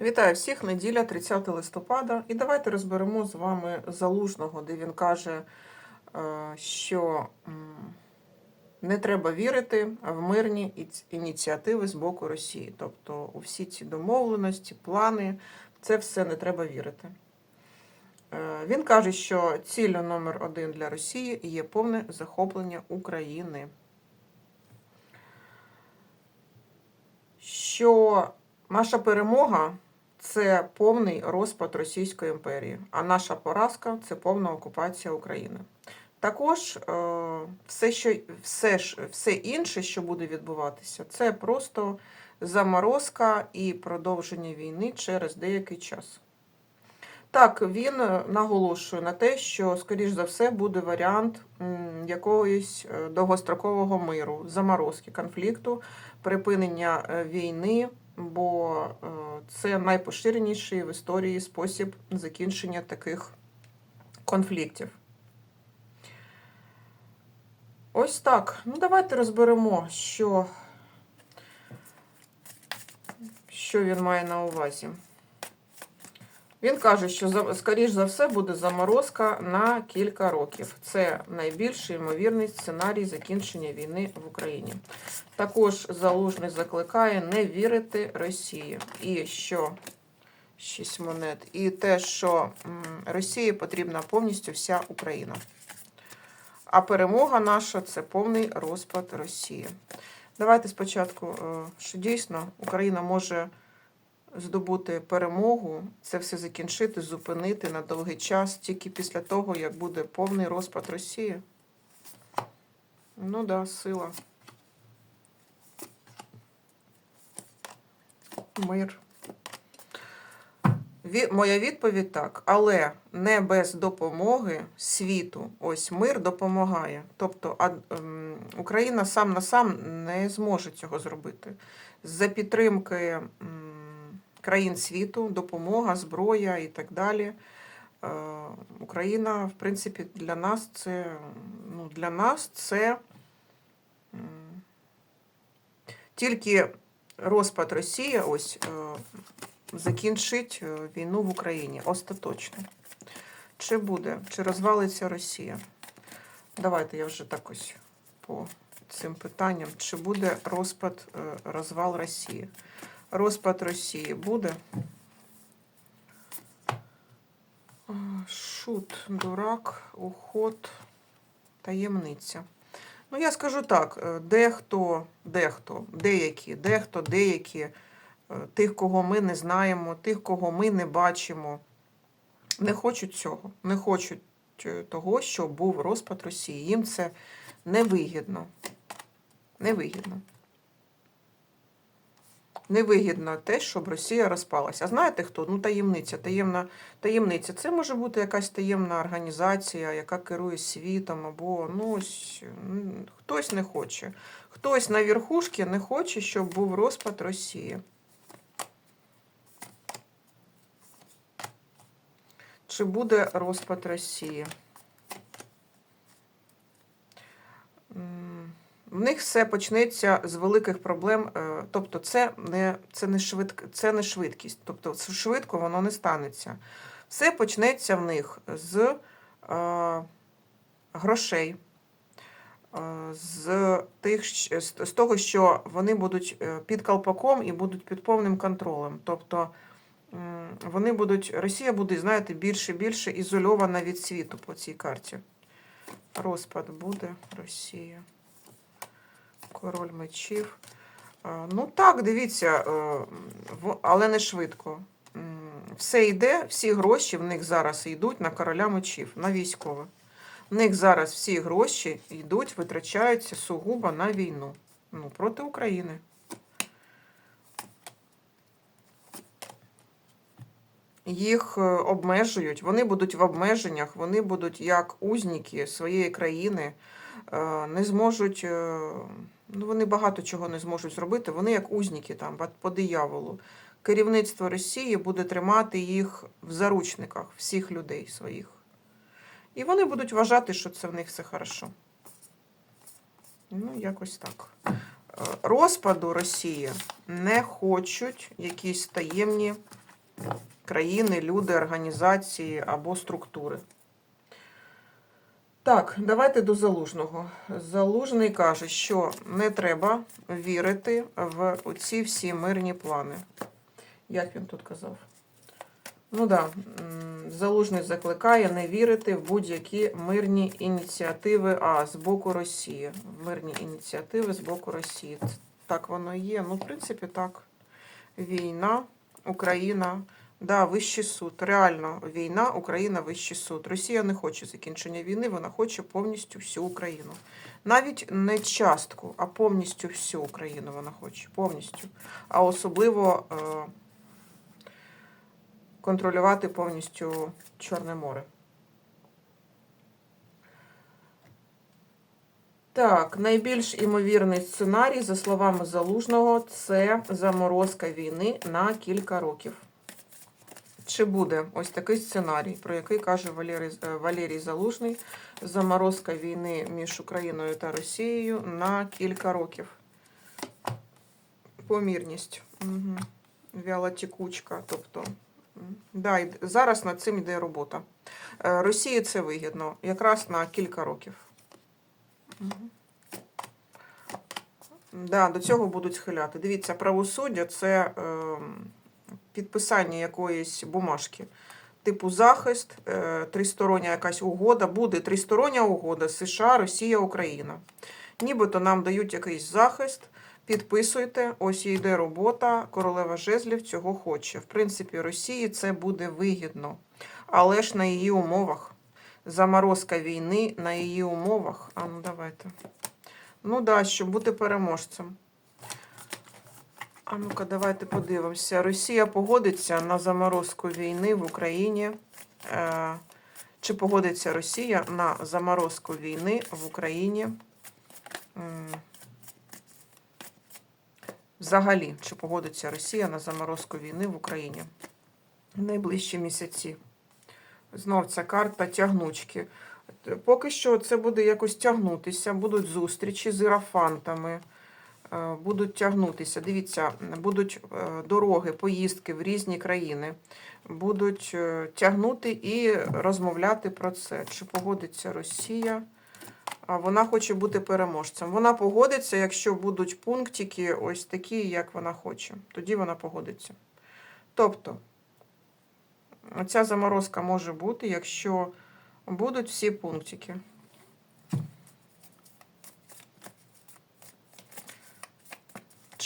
Вітаю всіх, неділя, 30 листопада. І давайте розберемо з вами залужного, де він каже, е, що не треба вірити в мирні ініціативи з боку Росії. Тобто у всі ці домовленості, плани, це все не треба вірити. Е, Він каже, що ціллю номер один для Росії є повне захоплення України. Що наша перемога це повний розпад Російської імперії, а наша поразка це повна окупація України. Також е, все, що, все, все інше, що буде відбуватися, це просто заморозка і продовження війни через деякий час. Так, він е, наголошує на те, що, скоріш за все, буде варіант якогось е, довгострокового миру, заморозки конфлікту, припинення війни, бо е, це найпоширеніший в історії спосіб закінчення таких конфліктів. Ось так. Ну, давайте розберемо, що, що він має на увазі. Він каже, що скоріш за все буде заморозка на кілька років. Це найбільший ймовірний сценарій закінчення війни в Україні. Також залужний закликає не вірити Росії. І що шість монет. І те, що Росії потрібна повністю вся Україна. А перемога наша це повний розпад Росії. Давайте спочатку, е, що дійсно Україна може здобути перемогу, це все закінчити, зупинити на довгий час, тільки після того, як буде повний розпад Росії. Ну да, сила. Мир. Моя відповідь так, але не без допомоги світу. Ось мир допомагає. Тобто а, ем, Україна сам на сам не зможе цього зробити. За підтримки м, країн світу, допомога, зброя і так далі. Е, Україна, в принципі, для нас це ну, для нас це тільки розпад Росії ось е, закінчить е, війну в Україні остаточно. Чи буде, чи розвалиться Росія? Давайте я вже так ось по цим питанням. Чи буде розпад, розвал Росії? Розпад Росії буде. Шут, дурак, уход, таємниця. Ну, я скажу так: е, дехто, дехто, деякі, дехто, деякі, е, тих, кого ми не знаємо, тих, кого ми не бачимо, не хочуть цього, не хочуть е, того, щоб був розпад Росії. Їм це невигідно. Невигідно. Невигідно те, щоб Росія розпалася. А знаєте хто? Ну, таємниця, таємна таємниця. Це може бути якась таємна організація, яка керує світом, або ну, ось, хтось не хоче. Хтось на верхушці не хоче, щоб був розпад Росії. Чи буде розпад Росії? В них все почнеться з великих проблем. е, Тобто, це не, це не, швидк, це не швидкість. Тобто, швидко воно не станеться. Все почнеться в них з е, грошей, е, з, тих, з, того, що вони будуть е, під колпаком і будуть під повним контролем. Тобто вони будуть, Росія буде, знаєте, більше і більше ізольована від світу по цій карті. Розпад буде Росія. Король мечів. Е, Ну так, дивіться, е, але не швидко. Все йде, всі гроші в них зараз йдуть на короля мечів, на військове. В них зараз всі гроші йдуть, витрачаються сугубо на війну. Ну, проти України. Їх е, обмежують, вони будуть в обмеженнях, вони будуть як узніки своєї країни, не зможуть, е, ну вони багато чого не зможуть зробити. Вони як узніки там по- по дияволу. Керівництво Росії буде тримати їх в заручниках, всіх людей своїх. І вони будуть вважати, що це в них все хорошо. Ну, якось так. Е, Розпаду Росії не хочуть якісь таємні країни, люди, організації або структури. Так, давайте до залужного. Залужний каже, що не треба вірити в ці всі мирні плани. Як він тут казав? Ну так, да, залужний закликає не вірити в будь-які мирні ініціативи А з боку Росії. Мирні ініціативи з боку Росії. Так воно є. Ну, в принципі, так. Війна, Україна. Да, вищий суд. Реально, війна, Україна, вищий суд. Росія не хоче закінчення війни, вона хоче повністю всю Україну. Навіть не частку, а повністю всю Україну вона хоче. Повністю. А особливо е, контролювати повністю Чорне море. Так, найбільш імовірний сценарій, за словами Залужного, це заморозка війни на кілька років. Чи буде ось такий сценарій, про який каже Валерій, е, Валерій Залужний, заморозка війни між Україною та Росією на кілька років? Помірність. Угу. Вялотекучка. Тобто, да, зараз над цим йде робота. Е, Росії це вигідно, якраз на кілька років. Мгм. Да, до цього будуть схиляти. Дивіться, правосуддя це ем, підписання якоїсь бумажки. Типу захист, е, тристороння якась угода, буде тристороння угода США, Росія, Україна. Нібито нам дають якийсь захист, підписуйте, ось йде робота, королева жезлів цього хоче. В принципі, Росії це буде вигідно, але ж на її умовах. Заморозка війни на її умовах. А ну давайте. Ну да, щоб бути переможцем. А ну-ка, давайте подивимося. Росія погодиться на заморозку війни в Україні. Е, чи погодиться Росія на заморозку війни в Україні? Взагалі, чи погодиться Росія на заморозку війни в Україні в найближчі місяці? Знов ця карта тягнучки. Поки що це буде якось тягнутися, будуть зустрічі з ірафантами, будуть тягнутися. Дивіться, будуть е, дороги, поїздки в різні країни, будуть е, тягнути і розмовляти про це. Чи погодиться Росія? Вона хоче бути переможцем. Вона погодиться, якщо будуть пунктики ось такі, як вона хоче. Тоді вона погодиться. Тобто, ця заморозка може бути, якщо будуть всі пунктики.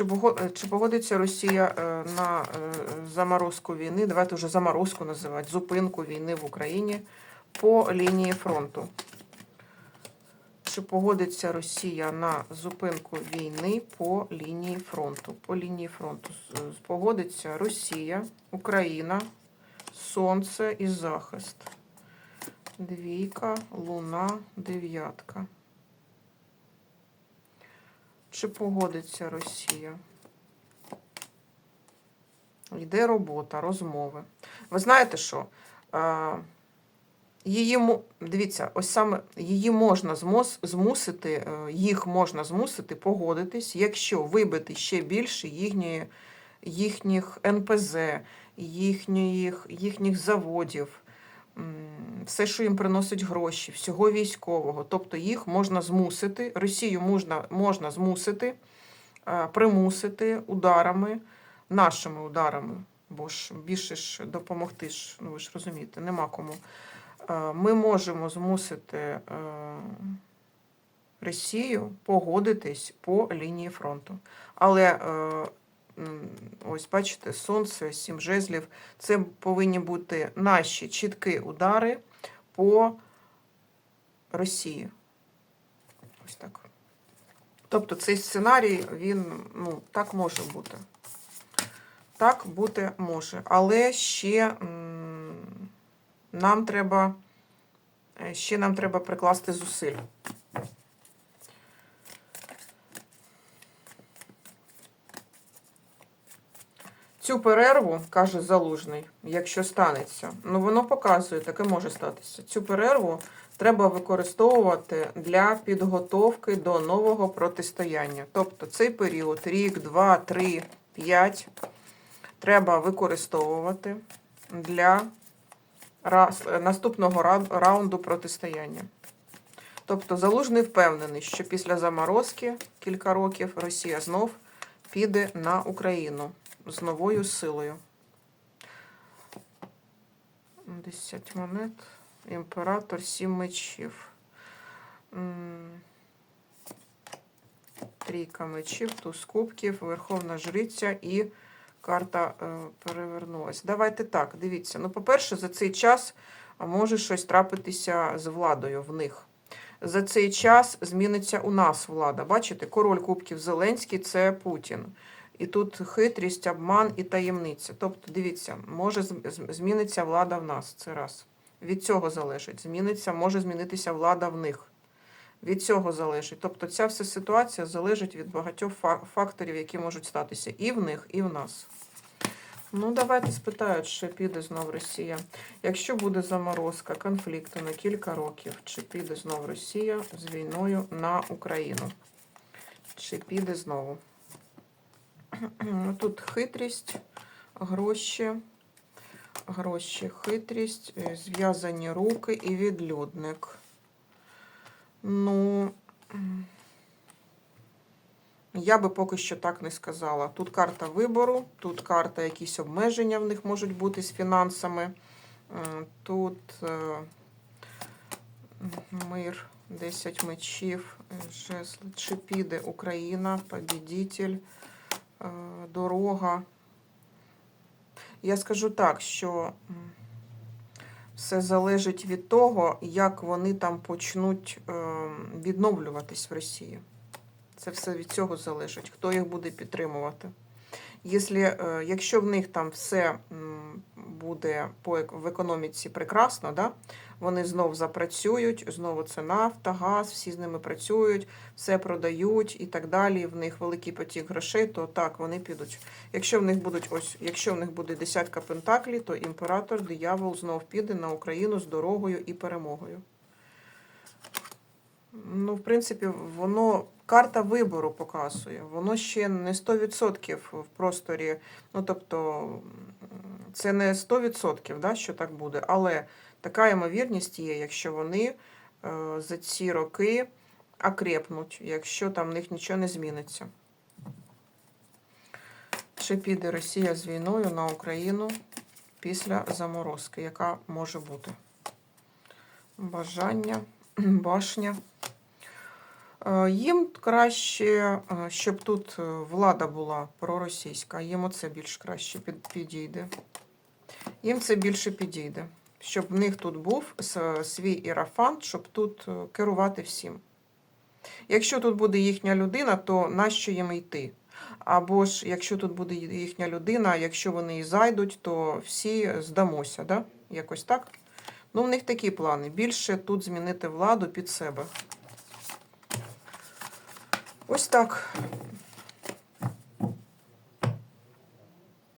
Е, чи погодиться Росія е, на е, заморозку війни? Давайте вже заморозку називати, зупинку війни в Україні по лінії фронту. Чи погодиться Росія на зупинку війни по лінії фронту? По лінії фронту погодиться Росія, Україна, Сонце і захист. Двійка, луна, дев'ятка. Чи погодиться Росія? Йде робота, розмови. Ви знаєте що? Її дивіться, ось саме її можна змусити, е, їх можна змусити погодитись, якщо вибити ще більше їхньої, їхніх НПЗ, їхніх, їхніх заводів, все, що їм приносить гроші, всього військового. Тобто їх можна змусити, Росію можна, можна змусити, е, примусити ударами, нашими ударами, бо ж більше ж допомогти ж, ну ви ж розумієте, нема кому. Е, Ми можемо змусити е, Росію погодитись по лінії фронту. Але ось бачите, сонце, сім жезлів. Це повинні бути наші чіткі удари по Росії. Ось так. Тобто цей сценарій, він ну, так може бути. Так бути може. Але ще нам треба, е, ще нам треба прикласти зусиль. Цю перерву, каже Залужний, якщо станеться, ну воно показує, таке може статися. Цю перерву треба використовувати для підготовки до нового протистояння. Тобто цей період, рік, два, три, п'ять, треба використовувати для наступного раунду протистояння. Тобто Залужний впевнений, що після заморозки кілька років Росія знов піде на Україну з новою силою. 10 монет. Імператор, 7 мечів. Трійка мечів, туз кубків, Верховна Жриця і карта е, перевернулась. Давайте так, дивіться. Ну, по-перше, за цей час може щось трапитися з владою в них. За цей час зміниться у нас влада. Бачите, король кубків Зеленський це Путін. І тут хитрість, обман і таємниця. Тобто, дивіться, може зміниться влада в нас. Це раз. Від цього залежить. Зміниться, може змінитися влада в них. Від цього залежить. Тобто ця вся ситуація залежить від багатьох факторів, які можуть статися і в них, і в нас. Ну, давайте спитають, чи піде знов Росія. Якщо буде заморозка конфлікту на кілька років, чи піде знов Росія з війною на Україну? Чи піде знову? Ну, Тут хитрість, гроші, гроші, хитрість, е, зв'язані руки і відлюдник. Ну, я би поки що так не сказала. Тут карта вибору, тут карта якісь обмеження в них можуть бути з фінансами. Тут е, мир, 10 мечів, е, жезл, чи піде Україна, побідітель, дорога. Я скажу так, що все залежить від того, як вони там почнуть е, відновлюватись в Росії. Це все від цього залежить, хто їх буде підтримувати. Е, якщо в них там все буде по в економіці прекрасно, да? вони знов запрацюють, знову це нафта, газ, всі з ними працюють, все продають і так далі. В них великий потік грошей, то так, вони підуть. Якщо в них будуть ось, якщо в них буде десятка пентаклі, то імператор, диявол знов піде на Україну з дорогою і перемогою. Ну, в принципі, воно карта вибору показує. Воно ще не 100% в просторі. Ну, тобто, це не 100%, да, що так буде, але така ймовірність є, якщо вони е, за ці роки окрепнуть, якщо там в них нічого не зміниться. Чи піде Росія з війною на Україну після заморозки, яка може бути? Бажання, башня. Е, Їм краще, е, щоб тут е, влада була проросійська, їм оце більш краще підійде. Їм це більше підійде. Щоб в них тут був свій ірафант, щоб тут керувати всім. Якщо тут буде їхня людина, то нащо їм йти? Або ж, якщо тут буде їхня людина, якщо вони і зайдуть, то всі здамося, да? якось так. Ну, в них такі плани. Більше тут змінити владу під себе. Ось так.